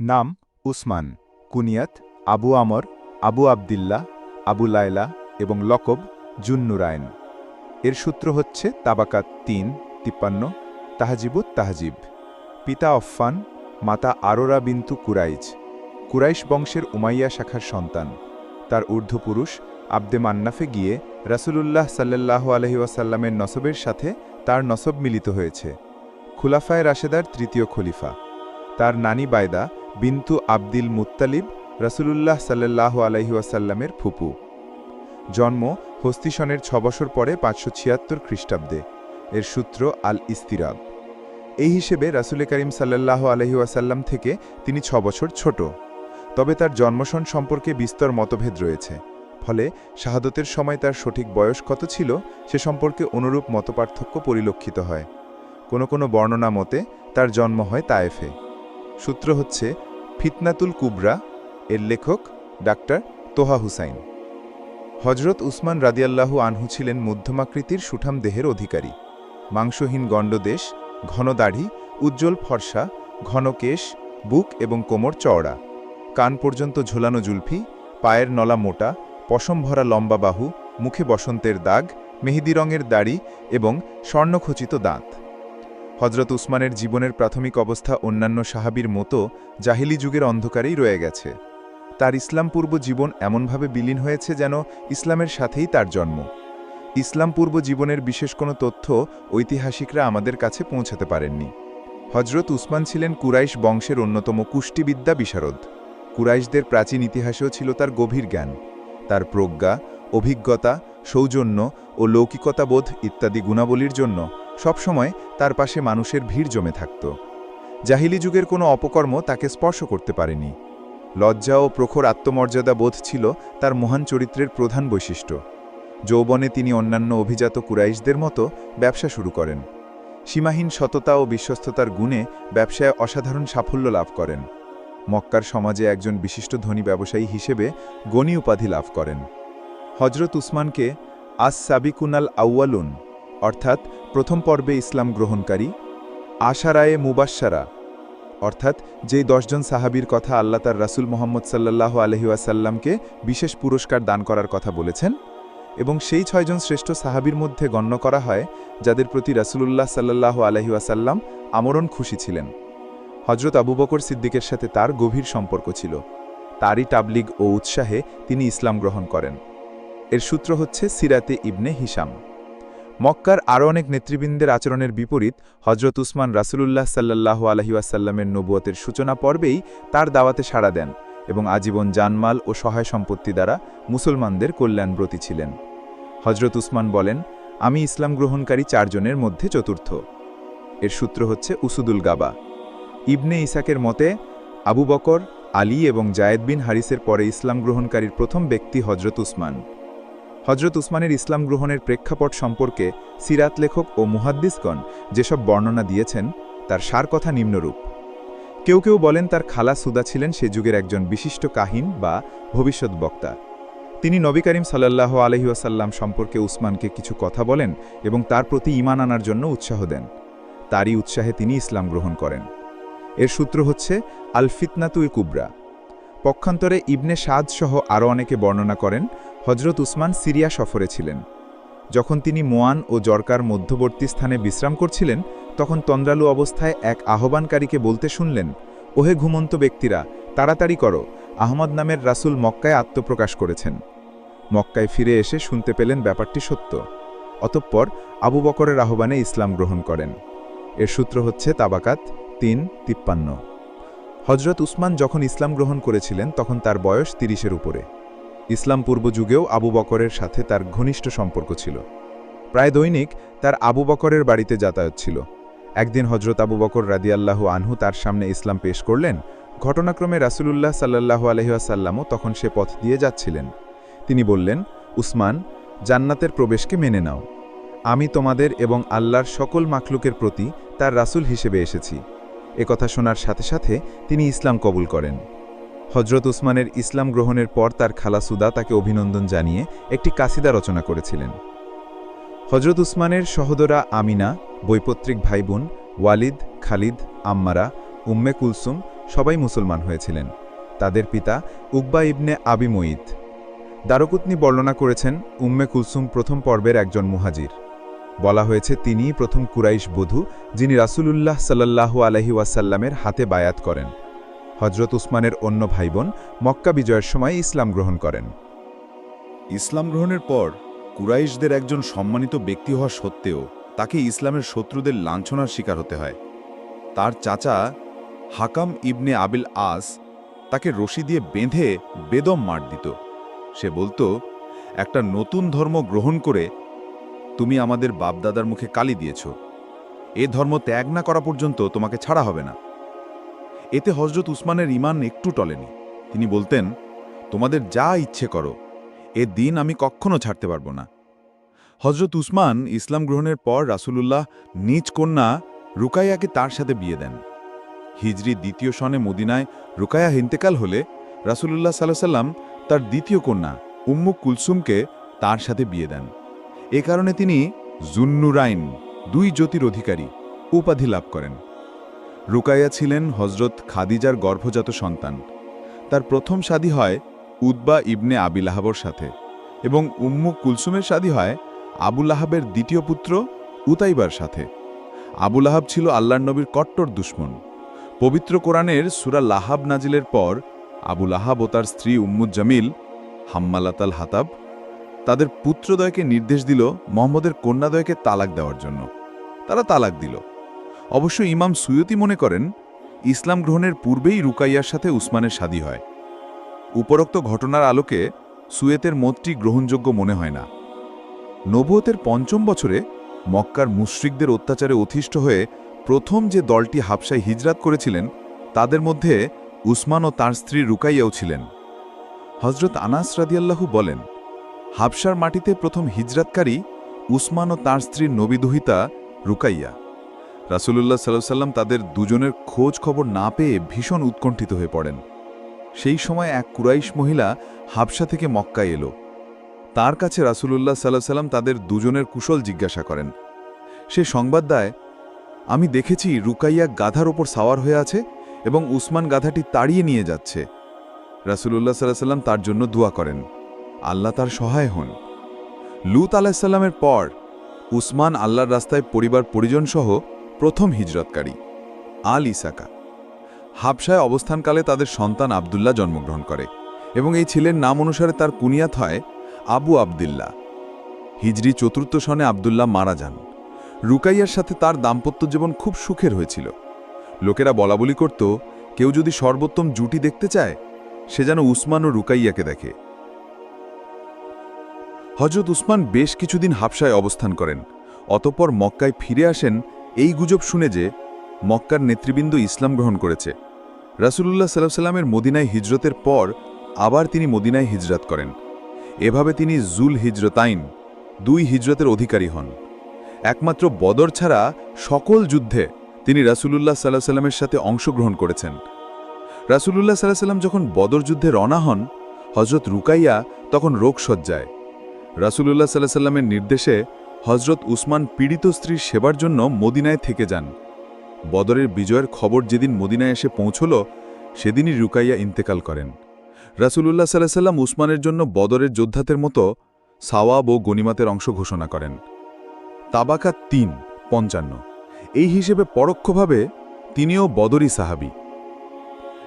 নাম উসমান, কুনিয়াত, আবু আমর, আবু আবদিল্লাহ, আবু লায়লা এবং লকব জুন্নুরায়ন এর সূত্র হচ্ছে তাবাকাত তিন, তিপ্পান্ন তাহাজিবুত তাহাজিব। পিতা অফফান, মাতা আরোরা বিন্তু কুরাইজ। কুরাইশ বংশের উমাইয়া শাখার সন্তান। তার ঊর্ধ্বপুরুষ আব্দে মান্নাফে গিয়ে রাসূলুল্লাহ সাল্লাল্লাহু আলহি ওয়াসাল্লামের নসবের সাথে তার নসব মিলিত হয়েছে। খুলাফায় রাশেদার তৃতীয় খলিফা। তার নানি বায়দা বিন্তু আব্দিল মুত্তালিব রাসূলুল্লাহ সাল্লাল্লাহু আলহি ওয়াসাল্লামের ফুপু। জন্ম হস্তিসনের ছ বছর পরে পাঁচশো ছিয়াত্তর খ্রিস্টাব্দে। এর সূত্র আল ইস্তিরাব। এই হিসেবে রাসুল করিম সাল্লাল্লাহু আলহি ওয়াসাল্লাম থেকে তিনি ছ বছর ছোট। তবে তার জন্মসন সম্পর্কে বিস্তর মতভেদ রয়েছে। ফলে শাহাদতের সময় তার সঠিক বয়স কত ছিল সে সম্পর্কে অনুরূপ মতপার্থক্য পরিলক্ষিত হয়। কোনো কোনো বর্ণনা মতে তার জন্ম হয় তায়েফে। সূত্র হচ্ছে, ফিতনাতুল কুবরা এর লেখক ডাক্তার তোহা হুসাইন। হজরত উসমান রাদিয়াল্লাহু আনহু ছিলেন মধ্যমাকৃতির সুঠাম দেহের অধিকারী। মাংসহীন গণ্ডদেশ ঘন দাড়ি উজ্জ্বল ফর্সা ঘন কেশ বুক এবং কোমর চওড়া। কান পর্যন্ত ঝোলানো জুলফি, পায়ের নলা মোটা, পশম ভরা লম্বা বাহু, মুখে বসন্তের দাগ, মেহেদি রঙের দাড়ি এবং স্বর্ণখচিত দাঁত। হজরত উসমানের জীবনের প্রাথমিক অবস্থা অন্যান্য সাহাবির মতো জাহিলি যুগের অন্ধকারেই রয়ে গেছে। তার ইসলাম পূর্ব জীবন এমনভাবে বিলীন হয়েছে যেন ইসলামের সাথেই তার জন্ম। ইসলাম পূর্ব জীবনের বিশেষ কোনো তথ্য ঐতিহাসিকরা আমাদের কাছে পৌঁছাতে পারেননি। হজরত উসমান ছিলেন কুরাইশ বংশের অন্যতম কুষ্টিবিদ্যা বিশারদ। কুরাইশদের প্রাচীন ইতিহাসেও ছিল তার গভীর জ্ঞান। তার প্রজ্ঞা, অভিজ্ঞতা, সৌজন্য ও লৌকিকতাবোধ ইত্যাদি গুণাবলীর জন্য সবসময় তার পাশে মানুষের ভিড় জমে থাকত। জাহিলি যুগের কোনো অপকর্ম তাকে স্পর্শ করতে পারেনি। লজ্জা ও প্রখর আত্মমর্যাদা বোধ ছিল তার মহান চরিত্রের প্রধান বৈশিষ্ট্য। যৌবনে তিনি অন্যান্য অভিজাত কুরাইশদের মতো ব্যবসা শুরু করেন। সীমাহীন সততা ও বিশ্বস্ততার গুণে ব্যবসায় অসাধারণ সাফল্য লাভ করেন। মক্কার সমাজে একজন বিশিষ্ট ধনী ব্যবসায়ী হিসেবে গণী উপাধি লাভ করেন। হজরত উসমানকে আস সাবিকুনাল আউয়ালুন অর্থাৎ প্রথম পর্বে ইসলাম গ্রহণকারী, আশারায়ে মুবাসারা অর্থাৎ যেই দশজন সাহাবীর কথা আল্লাহ তার রাসুল মোহাম্মদ সাল্লাহ আলহিউসাল্লামকে বিশেষ পুরস্কার দান করার কথা বলেছেন এবং সেই ছয়জন শ্রেষ্ঠ সাহাবীর মধ্যে গণ্য করা হয় যাদের প্রতি রাসুলুল্লাহ সাল্লাহ আলহিউসাল্লাম আমরণ খুশি ছিলেন। হজরত আবু বকর সিদ্দিকের সাথে তার গভীর সম্পর্ক ছিল। তারই টাবলিগ ও উৎসাহে তিনি ইসলাম গ্রহণ করেন। এর সূত্র হচ্ছে সিরাতে ইবনে হিসাম মক্কার আরও অনেক নেতৃবৃন্দের আচরণের বিপরীত হজরত উসমান রাসুলুল্লাহ সাল্লাহ আলহিউসাল্লামের নবুয়তের সূচনা পর্বেই তার দাওয়াতে সাড়া দেন এবং আজীবন জানমাল ও সহায় সম্পত্তি দ্বারা মুসলমানদের কল্যাণব্রতী ছিলেন। হজরত উসমান বলেন, আমি ইসলাম গ্রহণকারী চারজনের মধ্যে চতুর্থ। এর সূত্র হচ্ছে উসুদুল গাবা। ইবনে ইসাকের মতে, আবু বকর, আলী এবং জায়েদ বিন হারিসের পরে ইসলাম গ্রহণকারীর প্রথম ব্যক্তি হজরত উসমান। হজরত উসমানের ইসলাম গ্রহণের প্রেক্ষাপট সম্পর্কে সিরাত লেখক ও মুহাদ্দিসগণ যেসব বর্ণনা দিয়েছেন, তার সার কথা নিম্নরূপ। কেউ কেউ বলেন তার খালা সুদা ছিলেন সে যুগের একজন বিশিষ্ট কাহিন বা ভবিষ্যৎ বক্তা। তিনি নবী করিম সাল্লাহ আলহিউসাল্লাম সম্পর্কে উসমানকে কিছু কথা বলেন এবং তার প্রতি ইমান আনার জন্য উৎসাহ দেন। তারই উৎসাহে তিনি ইসলাম গ্রহণ করেন। এর সূত্র হচ্ছে আল ফিতনাতুই কুবরা। পক্ষান্তরে ইবনে সাদ সহ আরও অনেকে বর্ণনা করেন হজরত উসমান সিরিয়া সফরে ছিলেন। যখন তিনি মোয়ান ও জরকার মধ্যবর্তী স্থানে বিশ্রাম করছিলেন, তখন তন্দ্রালু অবস্থায় এক আহ্বানকারীকে বলতে শুনলেন, ওহে ঘুমন্ত ব্যক্তিরা, তাড়াতাড়ি করো, আহমদ নামের রাসুল মক্কায় আত্মপ্রকাশ করেছেন। মক্কায় ফিরে এসে শুনতে পেলেন ব্যাপারটি সত্য। অতঃপর আবু বকরের আহ্বানে ইসলাম গ্রহণ করেন। এর সূত্র হচ্ছে তাবাকাত তিন তিপ্পান্ন। হজরত উসমান যখন ইসলাম গ্রহণ করেছিলেন, তখন তার বয়স তিরিশের উপরে। ইসলাম পূর্ব যুগেও আবু বকরের সাথে তার ঘনিষ্ঠ সম্পর্ক ছিল। প্রায় দৈনিক তার আবু বকরের বাড়িতে যাতায়াত ছিল। একদিন হজরত আবু বকর রাদিয়াল্লাহু আনহু তার সামনে ইসলাম পেশ করলেন। ঘটনাক্রমে রাসুলুল্লাহ সাল্লাহু আলহিহাসাল্লামও তখন সে পথ দিয়ে যাচ্ছিলেন। তিনি বললেন, উসমান, জান্নাতের প্রবেশকে মেনে নাও। আমি তোমাদের এবং আল্লাহর সকল মাখলুকের প্রতি তার রাসুল হিসেবে এসেছি। কথা শোনার সাথে সাথে তিনি ইসলাম কবুল করেন। হজরত উসমানের ইসলাম গ্রহণের পর তার খালা সুদা তাকে অভিনন্দন জানিয়ে একটি কাসিদা রচনা করেছিলেন। হজরত উসমানের সহোদরা আমিনা, বৈপত্রিক ভাইবোন, ওয়ালিদ, খালিদ, আম্মারা, উম্মে কুলসুম সবাই মুসলমান হয়েছিলেন। তাদের পিতা উকবা ইবনে আবি মঈদ দারকুতনি বর্ণনা করেছেন উম্মে কুলসুম প্রথম পর্বের একজন মুহাজির। বলা হয়েছে, তিনিই প্রথম কুরাইশ বধূ যিনি রাসূলুল্লাহ সাল্লাল্লাহু আলহি ওয়াসাল্লামের হাতে বায়াত করেন। হজরত উসমানের অন্য ভাইবোন মক্কা বিজয়ের সময় ইসলাম গ্রহণ করেন। ইসলাম গ্রহণের পর কুরাইশদের একজন সম্মানিত ব্যক্তি হওয়া সত্ত্বেও তাকে ইসলামের শত্রুদের লাঞ্ছনার শিকার হতে হয়। তার চাচা হাকাম ইবনে আবিল আস তাকে রশি দিয়ে বেঁধে বেদম মার দিত। সে বলতো, একটা নতুন ধর্ম গ্রহণ করে তুমি আমাদের বাপদাদার মুখে কালি দিয়েছ। এ ধর্ম ত্যাগ না করা পর্যন্ত তোমাকে ছাড়া হবে না। এতে হজরত উসমানের ইমান একটু টলেনি। তিনি বলতেন, তোমাদের যা ইচ্ছে করো, এ দিন আমি কখনো ছাড়তে পারব না। হজরত উসমান ইসলাম গ্রহণের পর রাসূলুল্লাহ নিজ কন্যা রুকাইয়াকে তার সাথে বিয়ে দেন। হিজরি দ্বিতীয় সনে মদিনায় রুকায়া হিন্তেকাল হলে রাসূলুল্লাহ সাল্লাহ সাল্লাম তার দ্বিতীয় কন্যা উম্মু কুলসুমকে তার সাথে বিয়ে দেন। এ কারণে তিনি জুন্নুরাইন, দুই জ্যোতির অধিকারী, উপাধি লাভ করেন। রুকাইয়া ছিলেন হজরত খাদিজার গর্ভজাত সন্তান। তার প্রথম শাদী হয় উদ্বা ইবনে আবিল আহাবর সাথে এবং উম্মু কুলসুমের শাদী হয় আবুল আহাবের দ্বিতীয় পুত্র উতাইবার সাথে। আবুল আহাব ছিল আল্লাহর নবীর কট্টর দুশ্মন। পবিত্র কোরআনের সুরা লাহাব নাজিলের পর আবুল আহাব ও তার স্ত্রী উম্মুদ জামিল, হাম্মালাতাল হাতাব তাদের পুত্রদয়কে নির্দেশ দিল মোহাম্মদের কন্যাদয়কে তালাক দেওয়ার জন্য। তারা তালাক দিল। অবশ্য ইমাম সুয়তি মনে করেন, ইসলাম গ্রহণের পূর্বেই রুকাইয়ার সাথে উসমানের শাদী হয়। উপরোক্ত ঘটনার আলোকে সুয়েতের মতটি গ্রহণযোগ্য মনে হয় না। নবুয়তের পঞ্চম বছরে মক্কার মুশ্রিকদের অত্যাচারে অতিষ্ঠ হয়ে প্রথম যে দলটি হাবসায় হিজরাত করেছিলেন, তাদের মধ্যে উসমান ও তার স্ত্রী রুকাইয়াও ছিলেন। হজরত আনাস রাদিয়াল্লাহু বলেন হাবসার মাটিতে প্রথম হিজরাতকারী উসমান ও তার স্ত্রীর নবিদুহিতা রুকাইয়া। রাসুলুল্লাহ সাল্লাহ সাল্লাম তাদের দুজনের খোঁজ খবর না পেয়ে ভীষণ উৎকণ্ঠিত হয়ে পড়েন। সেই সময় এক কুরাইশ মহিলা হাবসা থেকে মক্কায় এলো। তার কাছে রাসুলুল্লাহ সাল্লাহ সাল্লাম তাদের দুজনের কুশল জিজ্ঞাসা করেন। সে সংবাদ দেয়, আমি দেখেছি রুকাইয়া গাধার ওপর সাওয়ার হয়ে আছে এবং উসমান গাধাটি তাড়িয়ে নিয়ে যাচ্ছে। রাসুলুল্লাহ সাল্লাহ সাল্লাম তার জন্য দোয়া করেন, আল্লাহ তার সহায় হন। লুত আলাহিসাল্লামের পর উসমান আল্লাহর রাস্তায় পরিবার পরিজনসহ প্রথম হিজরতকারী, আল ইসাকা হাবসায় অবস্থানকালে তাদের সন্তান আবদুল্লাহ জন্মগ্রহণ করে এবং এই ছেলের নাম অনুসারে তার কুনিয়াত হয় আবু আবদুল্লাহ। হিজরি চতুর্থ সনে আবদুল্লাহ মারা যান। রুকাইয়ার সাথে তার দাম্পত্য জীবন খুব সুখের হয়েছিল। লোকেরা বলাবলি করত, কেউ যদি সর্বোত্তম জুটি দেখতে চায়, সে যেন উসমান ও রুকাইয়াকে দেখে। হজরত উসমান বেশ কিছুদিন হাবসায় অবস্থান করেন। অতঃপর মক্কায় ফিরে আসেন এই গুজব শুনে যে মক্কার নেতৃবৃন্দ ইসলাম গ্রহণ করেছে। রাসুলুল্লাহ সাল্লাহ সাল্লামের মদিনায় হিজরতের পর আবার তিনি মদিনায় হিজরত করেন। এভাবে তিনি জুল হিজরতাইন দুই হিজরতের অধিকারী হন। একমাত্র বদর ছাড়া সকল যুদ্ধে তিনি রাসুলুল্লাহ সাল্লাহ সাল্লামের সাথে অংশগ্রহণ করেছেন। রাসুলুল্লাহ সাল্লাহ সাল্লাম যখন বদর যুদ্ধে রওনা হন হজরত রুকাইয়া তখন রোগসজ্জায় রাসুলুল্লাহ সাল্লাহ সাল্লামের নির্দেশে হজরত উসমান পীড়িত স্ত্রীর সেবার জন্য মদিনায় থেকে যান। বদরের বিজয়ের খবর যেদিন মদিনায় এসে পৌঁছল, সেদিনই রুকাইয়া ইন্তেকাল করেন। রাসুলুল্লাহ সাল্লাহ সাল্লাম উসমানের জন্য বদরের যোদ্ধাদের মতো সাওয়াব ও গনিমাতের অংশ ঘোষণা করেন। তাবাকা তিন, পঞ্চান্ন। এই হিসেবে পরোক্ষভাবে তিনিও বদরি সাহাবি।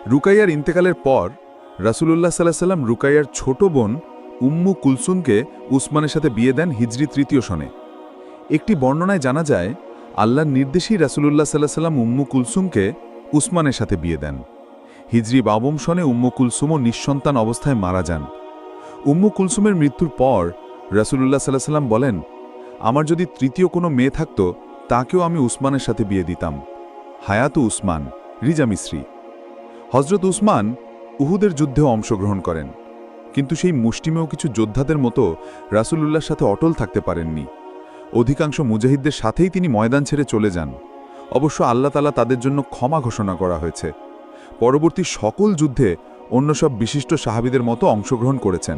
রুকাইয়ার ইন্তেকালের পর রাসুলুল্লাহ সাল্লাহ সাল্লাম রুকাইয়ার ছোট বোন উম্মু কুলসুমকে উসমানের সাথে বিয়ে দেন হিজরি তৃতীয় সনে। একটি বর্ণনায় জানা যায়, আল্লাহর নির্দেশেই রাসুলুল্লাহ সাল্লাহ সাল্লাম উম্মু কুলসুমকে উসমানের সাথে বিয়ে দেন। হিজরি বাবম সনে উম্মু কুলসুমও নিঃসন্তান অবস্থায় মারা যান। উম্মু কুলসুমের মৃত্যুর পর রাসুলুল্লাহ সাল্লাহ সাল্লাম বলেন, আমার যদি তৃতীয় কোনো মেয়ে থাকত, তাকেও আমি উসমানের সাথে বিয়ে দিতাম। হায়াতু উসমান, রিজা মিশ্রি হজরত উসমান উহুদের যুদ্ধেও অংশগ্রহণ করেন, কিন্তু সেই মুষ্টিমেয় কিছু যোদ্ধাদের মতো রাসুলুল্লাহর সাথে অটল থাকতে পারেননি। অধিকাংশ মুজাহিদদের সাথেই তিনি ময়দান ছেড়ে চলে যান। অবশ্য আল্লাহ তালা তাদের জন্য ক্ষমা ঘোষণা করা হয়েছে। পরবর্তী সকল যুদ্ধে অন্য সব বিশিষ্ট সাহাবিদের মতো অংশগ্রহণ করেছেন।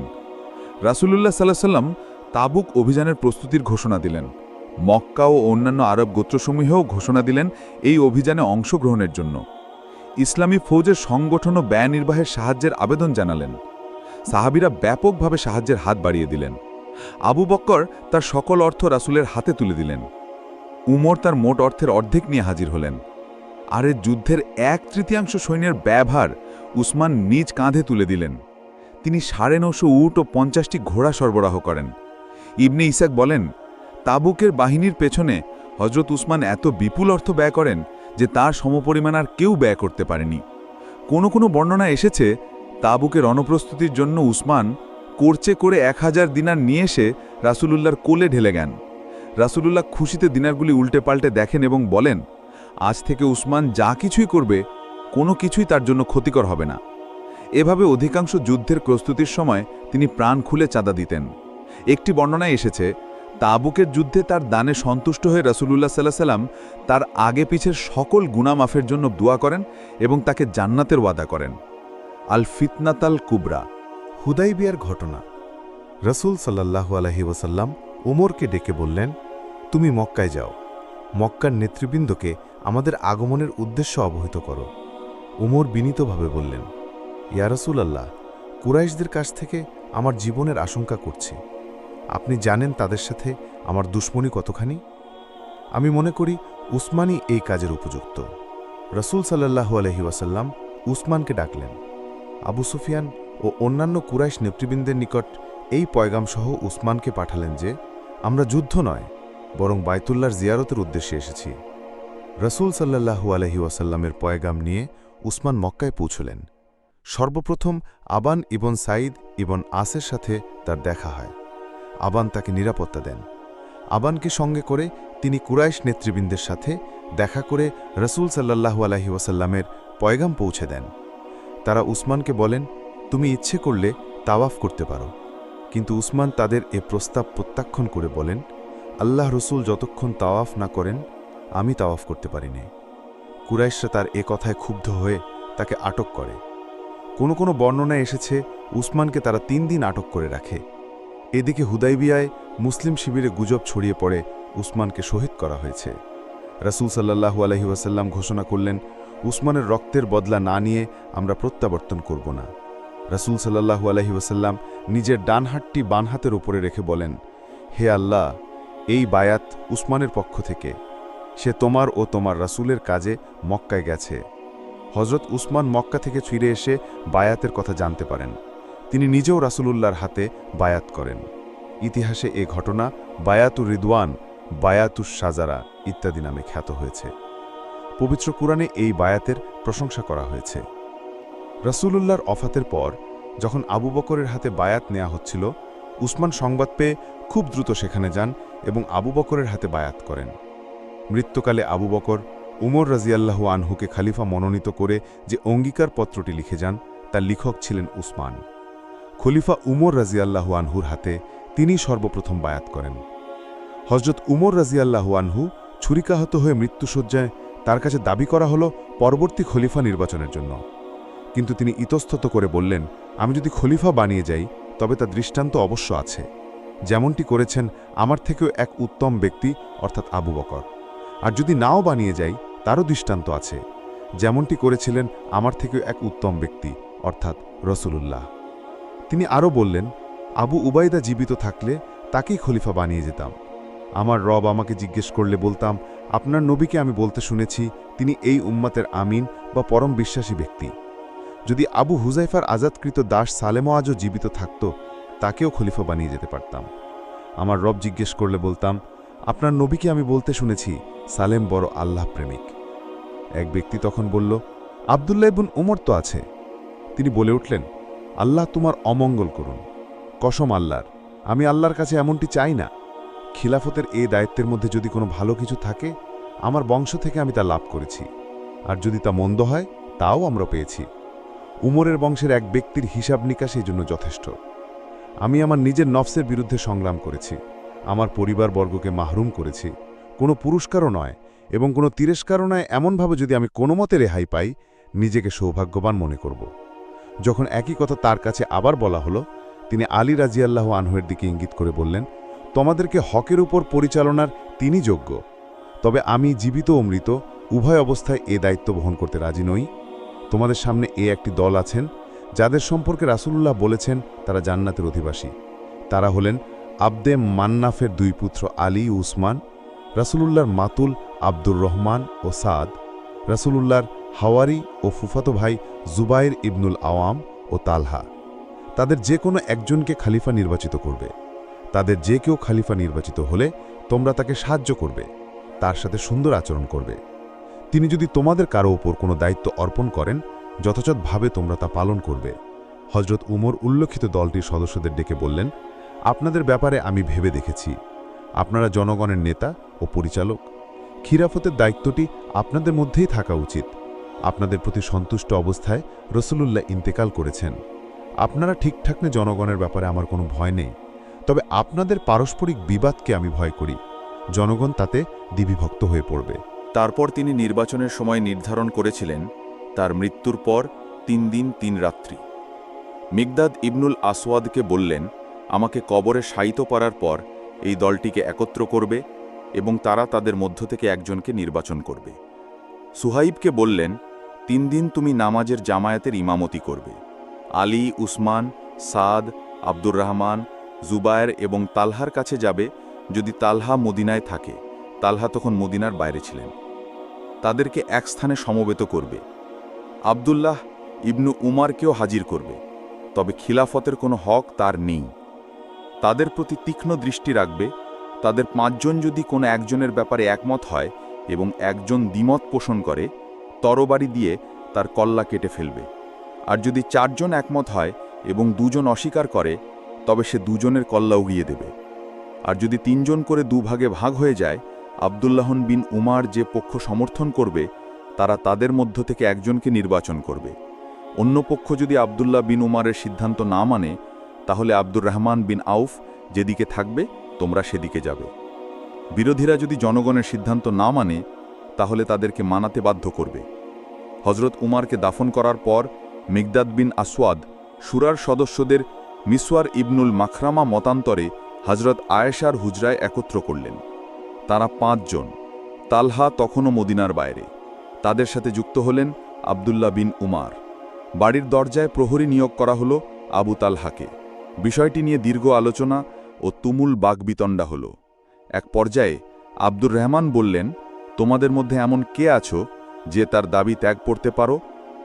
রাসুলুল্লাহ সাল্লাহ সাল্লাম তাবুক অভিযানের প্রস্তুতির ঘোষণা দিলেন। মক্কা ও অন্যান্য আরব গোত্রসমূহেও ঘোষণা দিলেন এই অভিযানে অংশগ্রহণের জন্য। ইসলামী ফৌজের সংগঠন ও ব্যয় নির্বাহের সাহায্যের আবেদন জানালেন। সাহাবিরা ব্যাপকভাবে সাহায্যের হাত বাড়িয়ে দিলেন। আবু বক্কর তার সকল অর্থ রাসূলের হাতে তুলে দিলেন। উমর তার মোট অর্থের অর্ধেক নিয়ে হাজির হলেন। আর এর যুদ্ধের এক তৃতীয়াংশ সৈন্যের ব্যবহার উসমান নিজ কাঁধে তুলে দিলেন। তিনি সাড়ে নশো উট ও পঞ্চাশটি ঘোড়া সরবরাহ করেন। ইবনে ইসাক বলেন, তাবুকের বাহিনীর পেছনে হজরত উসমান এত বিপুল অর্থ ব্যয় করেন যে তার সমপরিমাণ আর কেউ ব্যয় করতে পারেনি। কোনো কোনো বর্ণনা এসেছে, তাবুকের রণপ্রস্তুতির জন্য উসমান কোরচে করে এক হাজার দিনার নিয়ে এসে রাসূলুল্লাহর কোলে ঢেলে গেন রাসূলুল্লাহ খুশিতে দিনারগুলি উল্টে পাল্টে দেখেন এবং বলেন, আজ থেকে উসমান যা কিছুই করবে, কোনো কিছুই তার জন্য ক্ষতিকর হবে না। এভাবে অধিকাংশ যুদ্ধের প্রস্তুতির সময় তিনি প্রাণ খুলে চাঁদা দিতেন। একটি বর্ণনায় এসেছে, তাবুকের যুদ্ধে তার দানে সন্তুষ্ট হয়ে রাসূলুল্লাহ সাল্লাহ সাল্লাম তার আগে পিছের সকল গুনামাফের জন্য দোয়া করেন এবং তাকে জান্নাতের ওয়াদা করেন। আল ফিতনাতাল কুবরা হুদাইবিয়ার ঘটনা। রসুল সাল্লাহু আলহি ওসাল্লাম ওমরকে ডেকে বললেন, তুমি মক্কায় যাও। মক্কার নেতৃবৃন্দকে আমাদের আগমনের উদ্দেশ্য অবহিত করো। উমর বিনীতভাবে বললেন, ইয়া রসুল আল্লাহ কুরাইশদের কাছ থেকে আমার জীবনের আশঙ্কা করছি। আপনি জানেন তাদের সাথে আমার দুশ্মনী কতখানি? আমি মনে করি উসমানই এই কাজের উপযুক্ত। রসুল সাল্লাহু আলহি ওয়াসাল্লাম উসমানকে ডাকলেন, আবু সুফিয়ান ও অন্যান্য কুরাইশ নেতৃবৃন্দের নিকট এই পয়গামসহ উসমানকে পাঠালেন যে, আমরা যুদ্ধ নয়, বরং বায়তুল্লার জিয়ারতের উদ্দেশ্যে এসেছি। রসুল সাল্লাহু আলহি ওয়াসাল্লামের পয়গাম নিয়ে উসমান মক্কায় পৌঁছলেন। সর্বপ্রথম আবান ইবন সাইদ ইবন আসের সাথে তার দেখা হয়। আবান তাকে নিরাপত্তা দেন। আবানকে সঙ্গে করে তিনি কুরাইশ নেতৃবৃন্দের সাথে দেখা করে রসুল সাল্লাহু আলহি ওয়াসাল্লামের পয়গাম পৌঁছে দেন। তারা উসমানকে বলেন তুমি ইচ্ছে করলে তাওয়াফ করতে পারো। কিন্তু উসমান তাদের এ প্রস্তাব প্রত্যাখ্যান করে বলেন, আল্লাহ রসুল যতক্ষণ তাওয়াফ না করেন, আমি তাওয়াফ করতে পারিনি। কুরাইশরা তার এ কথায় ক্ষুব্ধ হয়ে তাকে আটক করে। কোনো কোনো বর্ণনায় এসেছে, উসমানকে তারা তিন দিন আটক করে রাখে। এদিকে হুদাইবিয়ায় মুসলিম শিবিরে গুজব ছড়িয়ে পড়ে উসমানকে শহীদ করা হয়েছে। রাসুল সাল্লাহু আলহি ওয়াসাল্লাম ঘোষণা করলেন, উসমানের রক্তের বদলা না নিয়ে আমরা প্রত্যাবর্তন করব না। রাসুল সাল্লাহু আলহি ওয়াসাল্লাম নিজের ডান হাতটি বান হাতের উপরে রেখে বলেন, হে আল্লাহ, এই বায়াত উসমানের পক্ষ থেকে। সে তোমার ও তোমার রাসূলের কাজে মক্কায় গেছে। হজরত উসমান মক্কা থেকে ফিরে এসে বায়াতের কথা জানতে পারেন। তিনি নিজেও রাসূলুল্লাহর হাতে বায়াত করেন। ইতিহাসে এ ঘটনা বায়াতুর রিদওয়ান বায়াতুস সাজারা ইত্যাদি নামে খ্যাত হয়েছে। পবিত্র কুরআনে এই বায়াতের প্রশংসা করা হয়েছে। রসুলুল্লাহর অফাতের পর, যখন আবু বকরের হাতে বায়াত নেওয়া হচ্ছিল, উসমান সংবাদ পেয়ে খুব দ্রুত সেখানে যান এবং আবু বকরের হাতে বায়াত করেন। মৃত্যুকালে আবু বকর উমর রাজিয়াল্লাহু আনহুকে খালিফা মনোনীত করে যে অঙ্গীকার পত্রটি লিখে যান, তার লেখক ছিলেন উসমান। খলিফা উমর রাজিয়াল্লাহু আনহুর হাতে তিনি সর্বপ্রথম বায়াত করেন। হজরত উমর রাজিয়াল্লাহু আনহু ছুরিকাহত হয়ে মৃত্যুসজ্জায় তার কাছে দাবি করা হলো পরবর্তী খলিফা নির্বাচনের জন্য। কিন্তু তিনি ইতস্তত করে বললেন, আমি যদি খলিফা বানিয়ে যাই, তবে তা দৃষ্টান্ত অবশ্য আছে। যেমনটি করেছেন আমার থেকেও এক উত্তম ব্যক্তি, অর্থাৎ আবু বকর। আর যদি নাও বানিয়ে যাই, তারও দৃষ্টান্ত আছে। যেমনটি করেছিলেন আমার থেকেও এক উত্তম ব্যক্তি, অর্থাৎ রসুলুল্লাহ। তিনি আরও বললেন, আবু উবাইদা জীবিত থাকলে তাকেই খলিফা বানিয়ে যেতাম। আমার রব আমাকে জিজ্ঞেস করলে বলতাম, আপনার নবীকে আমি বলতে শুনেছি, তিনি এই উম্মাতের আমিন বা পরম বিশ্বাসী ব্যক্তি। যদি আবু হুজাইফার আজাদকৃত দাস সালেমও আজও জীবিত থাকত, তাকেও খলিফা বানিয়ে যেতে পারতাম। আমার রব জিজ্ঞেস করলে বলতাম, আপনার নবীকে আমি বলতে শুনেছি, সালেম বড় আল্লাহ প্রেমিক। এক ব্যক্তি তখন বলল, আবদুল্লাহ ইবুন উমর তো আছে। তিনি বলে উঠলেন, আল্লাহ তোমার অমঙ্গল করুন। কসম আল্লাহর, আমি আল্লাহর কাছে এমনটি চাই না। খিলাফতের এই দায়িত্বের মধ্যে যদি কোনো ভালো কিছু থাকে, আমার বংশ থেকে আমি তা লাভ করেছি। আর যদি তা মন্দ হয়, তাও আমরা পেয়েছি। উমরের বংশের এক ব্যক্তির হিসাব নিকাশ এই জন্য যথেষ্ট। আমি আমার নিজের নফসের বিরুদ্ধে সংগ্রাম করেছি, আমার পরিবারবর্গকে মাহরুম করেছি। কোনো পুরস্কারও নয় এবং কোনো তিরস্কারও নয় এমনভাবে যদি আমি কোনো মতে রেহাই পাই, নিজেকে সৌভাগ্যবান মনে করব। যখন একই কথা তার কাছে আবার বলা হলো, তিনি আলী রাজিয়াল্লাহ আনহুয়ের দিকে ইঙ্গিত করে বললেন, তোমাদেরকে হকের উপর পরিচালনার তিনি যোগ্য। তবে আমি জীবিত ও মৃত, উভয় অবস্থায় এ দায়িত্ব বহন করতে রাজি নই। তোমাদের সামনে এ একটি দল আছেন, যাদের সম্পর্কে রাসূলুল্লাহ বলেছেন তারা জান্নাতের অধিবাসী। তারা হলেন আবদে মান্নাফের দুই পুত্র আলী উসমান, রাসূলুল্লাহর মাতুল আব্দুর রহমান ও সাদ, রাসূলুল্লাহর হাওয়ারি ও ফুফাতো ভাই জুবাইর ইবনুল আওয়াম ও তালহা। তাদের যে কোনো একজনকে খালিফা নির্বাচিত করবে। তাদের যে কেউ খালিফা নির্বাচিত হলে তোমরা তাকে সাহায্য করবে, তার সাথে সুন্দর আচরণ করবে। তিনি যদি তোমাদের কারও ওপর কোনো দায়িত্ব অর্পণ করেন, যথাযথভাবে তোমরা তা পালন করবে। হজরত উমর উল্লেখিত দলটির সদস্যদের ডেকে বললেন, আপনাদের ব্যাপারে আমি ভেবে দেখেছি। আপনারা জনগণের নেতা ও পরিচালক। খিরাফতের দায়িত্বটি আপনাদের মধ্যেই থাকা উচিত। আপনাদের প্রতি সন্তুষ্ট অবস্থায় রসুলুল্লাহ ইন্তেকাল করেছেন। আপনারা ঠিকঠাক ঠিকঠাকনে জনগণের ব্যাপারে আমার কোনো ভয় নেই। তবে আপনাদের পারস্পরিক বিবাদকে আমি ভয় করি। জনগণ তাতে দিবিভক্ত হয়ে পড়বে। তারপর তিনি নির্বাচনের সময় নির্ধারণ করেছিলেন, তার মৃত্যুর পর তিন দিন তিন রাত্রি। মিগদাদ ইবনুল আসওয়াদকে বললেন, আমাকে কবরে শায়িত করার পর এই দলটিকে একত্র করবে এবং তারা তাদের মধ্য থেকে একজনকে নির্বাচন করবে। সুহাইবকে বললেন, তিন দিন তুমি নামাজের জামায়াতের ইমামতি করবে। আলী, উসমান, সাদ, আব্দুর রহমান, জুবায়ের এবং তালহার কাছে যাবে। যদি তালহা মদিনায় থাকে, তালহা তখন মদিনার বাইরে ছিলেন। তাদেরকে এক স্থানে সমবেত করবে। আবদুল্লাহ ইবনু উমারকেও হাজির করবে, তবে খিলাফতের কোনো হক তার নেই। তাদের প্রতি তীক্ষ্ণ দৃষ্টি রাখবে, তাদের পাঁচজন যদি কোনো একজনের ব্যাপারে একমত হয় এবং একজন দ্বিমত পোষণ করে, তরবারি দিয়ে তার কল্লা কেটে ফেলবে। আর যদি চারজন একমত হয় এবং দুজন অস্বীকার করে, তবে সে দুজনের কল্লা উগিয়ে দেবে। আর যদি তিনজন করে দুভাগে ভাগ হয়ে যায় আবদুল্লাহন বিন উমার যে পক্ষ সমর্থন করবে, তারা তাদের মধ্য থেকে একজনকে নির্বাচন করবে। অন্য পক্ষ যদি আবদুল্লাহ বিন উমারের সিদ্ধান্ত না মানে তাহলে আব্দুর রহমান বিন আউফ যেদিকে থাকবে, তোমরা সেদিকে যাবে। বিরোধীরা যদি জনগণের সিদ্ধান্ত না মানে তাহলে তাদেরকে মানাতে বাধ্য করবে। হজরত উমারকে দাফন করার পর, মিগদাদ বিন আসওয়াদ সুরার সদস্যদের মিসওয়ার ইবনুল মাখরামা মতান্তরে হজরত আয়েশার হুজরায় একত্র করলেন। তারা পাঁচজন। তালহা তখনও মদিনার বাইরে। তাদের সাথে যুক্ত হলেন আবদুল্লাহ বিন উমার। বাড়ির দরজায় প্রহরী নিয়োগ করা হল আবু তালহাকে। বিষয়টি নিয়ে দীর্ঘ আলোচনা ও তুমুল বাগবিতণ্ডা হল। এক পর্যায়ে আব্দুর রহমান বললেন, তোমাদের মধ্যে এমন কে আছো যে তার দাবি ত্যাগ করতে পারো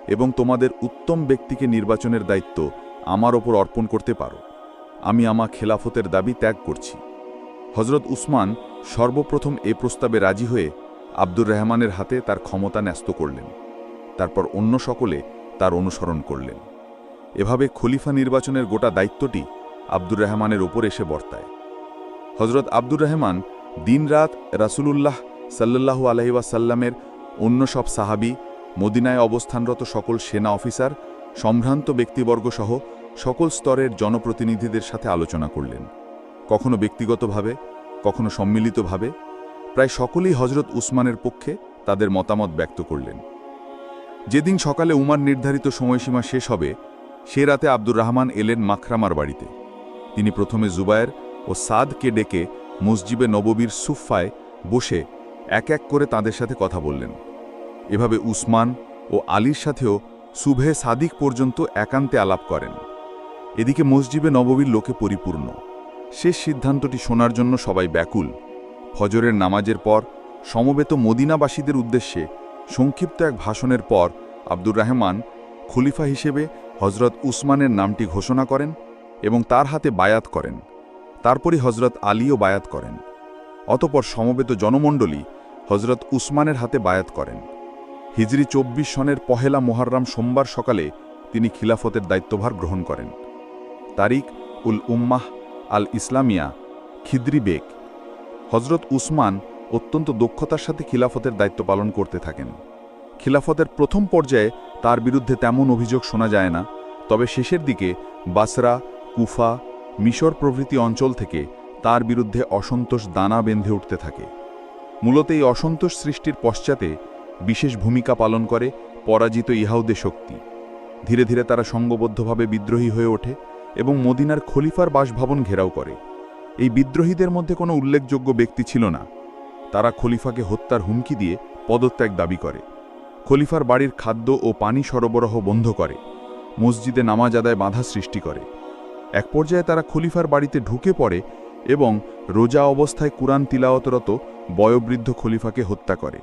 এবং তোমাদের উত্তম ব্যক্তিকে নির্বাচনের দায়িত্ব আমার ওপর অর্পণ করতে পারো? আমি আমা খেলাফতের দাবি ত্যাগ করছি। হজরত উসমান সর্বপ্রথম এ প্রস্তাবে রাজি হয়ে আব্দুর রহমানের হাতে তার ক্ষমতা ন্যস্ত করলেন। তারপর অন্য সকলে তার অনুসরণ করলেন। এভাবে খলিফা নির্বাচনের গোটা দায়িত্বটি আব্দুর রহমানের ওপর এসে বর্তায়। হজরত আব্দুর রহমান দিনরাত রাসূলুল্লাহ সাল্লাল্লাহু আলহি ওয়াসাল্লামের অন্য সব সাহাবি, মদিনায় অবস্থানরত সকল সেনা অফিসার, সম্ভ্রান্ত ব্যক্তিবর্গ সহ সকল স্তরের জনপ্রতিনিধিদের সাথে আলোচনা করলেন। কখনো ব্যক্তিগতভাবে কখনো সম্মিলিতভাবে প্রায় সকলেই হজরত উসমানের পক্ষে তাদের মতামত ব্যক্ত করলেন। যেদিন সকালে উমার নির্ধারিত সময়সীমা শেষ হবে, সে রাতে আব্দুর রহমান এলেন মাখরামার বাড়িতে। তিনি প্রথমে জুবায়ের ও সাদকে ডেকে মসজিবে নববীর সুফায় বসে এক এক করে তাদের সাথে কথা বললেন। এভাবে উসমান ও আলীর সাথেও সুভে সাদিক পর্যন্ত একান্তে আলাপ করেন। এদিকে মসজিবে নববীর লোকে পরিপূর্ণ। শেষ সিদ্ধান্তটি শোনার জন্য সবাই ব্যাকুল। ফজরের নামাজের পর সমবেত মদিনাবাসীদের উদ্দেশ্যে সংক্ষিপ্ত এক ভাষণের পর আব্দুর রহমান খলিফা হিসেবে হজরত উসমানের নামটি ঘোষণা করেন এবং তার হাতে বায়াত করেন। তারপরই হজরত আলীও বায়াত করেন। অতপর সমবেত জনমণ্ডলী হজরত উসমানের হাতে বায়াত করেন। হিজরি চব্বিশ সনের পহেলা মোহাররাম সোমবার সকালে তিনি খিলাফতের দায়িত্বভার গ্রহণ করেন। তারিক উল উম্মাহ আল ইসলামিয়া খিদ্রি বেগ। হজরত উসমান অত্যন্ত দক্ষতার সাথে খিলাফতের দায়িত্ব পালন করতে থাকেন। খিলাফতের প্রথম পর্যায়ে তার বিরুদ্ধে তেমন অভিযোগ শোনা যায় না, তবে শেষের দিকে বাসরা, কুফা, মিশর প্রভৃতি অঞ্চল থেকে তার বিরুদ্ধে অসন্তোষ দানা বেঁধে উঠতে থাকে। মূলত এই অসন্তোষ সৃষ্টির পশ্চাতে বিশেষ ভূমিকা পালন করে পরাজিত ইহাউদে শক্তি। ধীরে ধীরে তারা সঙ্গবদ্ধভাবে বিদ্রোহী হয়ে ওঠে এবং মদিনার খলিফার বাসভবন ঘেরাও করে। এই বিদ্রোহীদের মধ্যে কোনো উল্লেখযোগ্য ব্যক্তি ছিল না। তারা খলিফাকে হত্যার হুমকি দিয়ে পদত্যাগ দাবি করে। খলিফার বাড়ির খাদ্য ও পানি সরবরাহ বন্ধ করে। মসজিদে নামাজ আদায় বাধা সৃষ্টি করে। এক পর্যায়ে তারা খলিফার বাড়িতে ঢুকে পড়ে এবং রোজা অবস্থায় কুরআন তিলাওতরত বয়োবৃদ্ধ খলিফাকে হত্যা করে।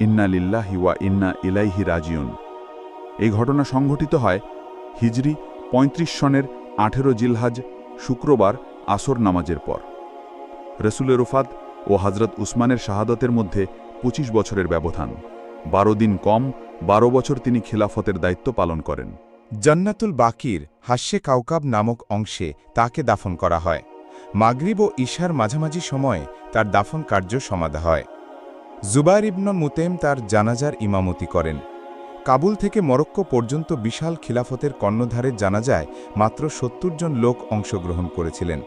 ইন্না লিল্লাহি ওয়া ইন্না ইলাইহি রাজিউন। এই ঘটনা সংঘটিত হয় হিজরি ৩৫ সনের আঠেরো জিলহাজ, শুক্রবার আসর নামাজের পর। রসুলের রফাত ও হজরত উসমানের শাহাদতের মধ্যে ২৫ বছরের ব্যবধান। বারো দিন কম, বারো বছর তিনি খিলাফতের দায়িত্ব পালন করেন। জান্নাতুল বাকির হাস্যে কাউকাব নামক অংশে তাকে দাফন করা হয়। মাগরিব ও ঈশার মাঝামাঝি সময়ে তার দাফন কার্য সমাধা হয়। জুবাইর ইবন মুতেম তার জানাজার ইমামতি করেন। কাবুল থেকে মরক্কো পর্যন্ত বিশাল খিলাফতের কর্ণধারের জানাজায় মাত্র সত্তর জন লোক অংশগ্রহণ করেছিলেন।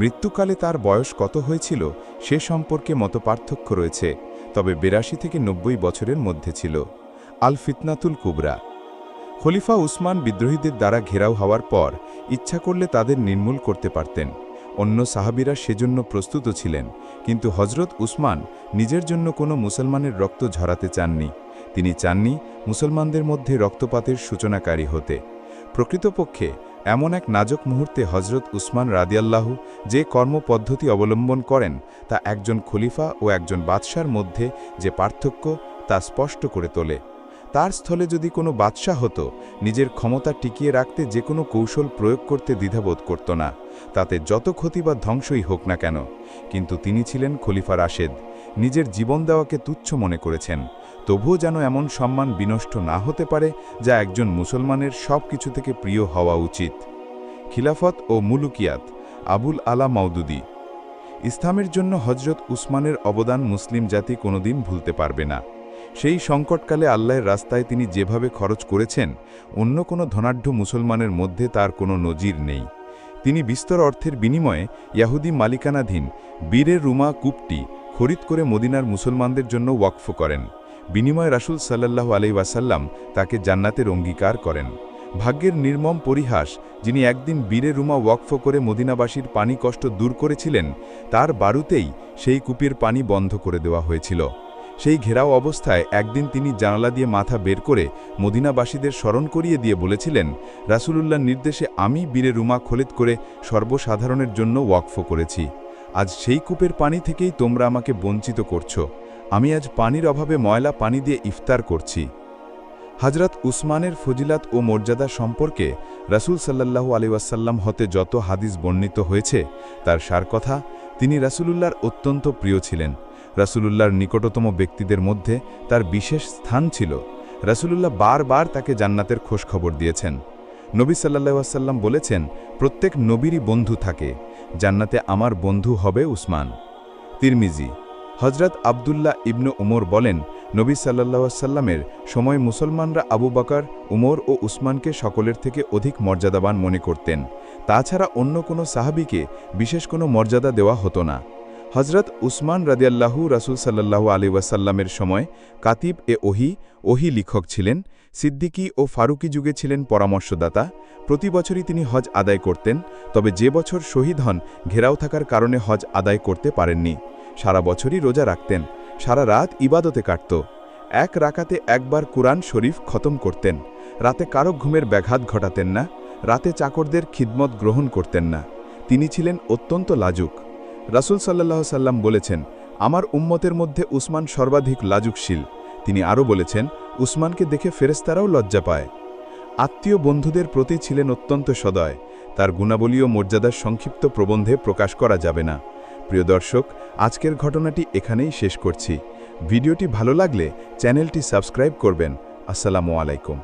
মৃত্যুকালে তার বয়স কত হয়েছিল সে সম্পর্কে মতপার্থক্য রয়েছে, তবে বেরাশি থেকে নব্বই বছরের মধ্যে ছিল। আল ফিতনাতুল কুবরা খলিফা উসমান বিদ্রোহীদের দ্বারা ঘেরাও হওয়ার পর ইচ্ছা করলে তাদের নির্মূল করতে পারতেন। অন্য সাহাবিরা সেজন্য প্রস্তুত ছিলেন, কিন্তু হজরত উসমান নিজের জন্য কোনো মুসলমানের রক্ত ঝরাতে চাননি। তিনি চাননি মুসলমানদের মধ্যে রক্তপাতের সূচনাকারী হতে। প্রকৃতপক্ষে, এমন এক নাজক মুহূর্তে হজরত উসমান রাদিয়াল্লাহু যে কর্মপদ্ধতি অবলম্বন করেন, তা একজন খলিফা ও একজন বাদশার মধ্যে যে পার্থক্য, তা স্পষ্ট করে তোলে। তার স্থলে যদি কোনো বাদশাহ হতো, নিজের ক্ষমতা টিকিয়ে রাখতে যে কোনো কৌশল প্রয়োগ করতে দ্বিধাবোধ করত না, তাতে যত ক্ষতি বা ধ্বংসই হোক না কেন, কিন্তু তিনি ছিলেন খলিফা রাশেদ, নিজের জীবন দেওয়াকে তুচ্ছ মনে করেছেন। তবুও যেন এমন সম্মান বিনষ্ট না হতে পারে যা একজন মুসলমানের সব কিছু থেকে প্রিয় হওয়া উচিত। খিলাফত ও মুলুকিয়াত, আবুল আলা মাউদুদি। ইসলামের জন্য হজরত উসমানের অবদান মুসলিম জাতি কোনোদিন ভুলতে পারবে না। সেই সংকটকালে আল্লাহর রাস্তায় তিনি যেভাবে খরচ করেছেন, অন্য কোনো ধনাঢ্য মুসলমানের মধ্যে তার কোনো নজির নেই। তিনি বিস্তর অর্থের বিনিময়ে ইয়াহুদি মালিকানাধীন বীরের রুমা কূপটি খরিদ করে মদিনার মুসলমানদের জন্য ওয়াকফ করেন। বিনিময়ে রাসুল সাল্লাল্লাহু আলাই ওয়াসাল্লাম তাকে জান্নাতের অঙ্গীকার করেন। ভাগ্যের নির্মম পরিহাস, যিনি একদিন বীরে রুমা ওয়াকফ করে মদিনাবাসীর পানি কষ্ট দূর করেছিলেন, তার বারুতেই সেই কূপের পানি বন্ধ করে দেওয়া হয়েছিল। সেই ঘেরাও অবস্থায় একদিন তিনি জানালা দিয়ে মাথা বের করে মদিনাবাসীদের স্মরণ করিয়ে দিয়ে বলেছিলেন, রাসূলুল্লাহর নির্দেশে আমি বীরে রুমা খোলেদ করে সর্বসাধারণের জন্য ওয়াকফ করেছি। আজ সেই কূপের পানি থেকেই তোমরা আমাকে বঞ্চিত করছ। আমি আজ পানির অভাবে ময়লা পানি দিয়ে ইফতার করছি। হজরত উসমানের ফজিলাত ও মর্যাদা সম্পর্কে রাসূল সাল্লাল্লাহু আলি ওয়াসাল্লাম হতে যত হাদিস বর্ণিত হয়েছে, তার সার কথা তিনি রাসূলুল্লাহর অত্যন্ত প্রিয় ছিলেন। রাসূলুল্লাহর নিকটতম ব্যক্তিদের মধ্যে তার বিশেষ স্থান ছিল। রাসূলুল্লাহ বারবার তাকে জান্নাতের খোঁজখবর দিয়েছেন। নবী ওয়াসাল্লাম বলেছেন, প্রত্যেক নবীরই বন্ধু থাকে। জান্নাতে আমার বন্ধু হবে উসমান। তিরমিজি হজরত আবদুল্লাহ ইবনু উমর বলেন, নবী সাল্লাহ সাল্লামের সময় মুসলমানরা আবু বকর, উমর ও উসমানকে সকলের থেকে অধিক মর্যাদাবান মনে করতেন। তাছাড়া অন্য কোনো সাহাবিকে বিশেষ কোনো মর্যাদা দেওয়া হতো না। হজরত উসমান রাদিয়াল্লাহু রাসুল সাল্লাহু আলী ওয়াসাল্লামের সময় কাতিব এ ওহি ওহি লিখক ছিলেন, সিদ্দিকী ও ফারুকি যুগে ছিলেন পরামর্শদাতা। প্রতি বছরই তিনি হজ আদায় করতেন, তবে যে বছর শহীদ হন, ঘেরাও থাকার কারণে হজ আদায় করতে পারেননি। সারা বছরই রোজা রাখতেন। সারা রাত ইবাদতে কাটত। এক রাকাতে একবার কুরআন শরীফ খতম করতেন। রাতে কারও ঘুমের ব্যাঘাত ঘটাতেন না। রাতে চাকরদের খিদমত গ্রহণ করতেন না। তিনি ছিলেন অত্যন্ত লাজুক। রাসুল সাল্লাহ সাল্লাম বলেছেন, আমার উম্মতের মধ্যে উসমান সর্বাধিক লাজুকশীল। তিনি আরও বলেছেন, উসমানকে দেখে ফেরেস্তারাও লজ্জা পায়। আত্মীয় বন্ধুদের প্রতি ছিলেন অত্যন্ত সদয়। তার গুণাবলী ও মর্যাদার সংক্ষিপ্ত প্রবন্ধে প্রকাশ করা যাবে না। প্রিয় দর্শক আজকের ঘটনাটি এখানেই শেষ করছি। ভিডিওটি ভালো লাগলে চ্যানেলটি সাবস্ক্রাইব করবেন। আসসালামু আলাইকুম।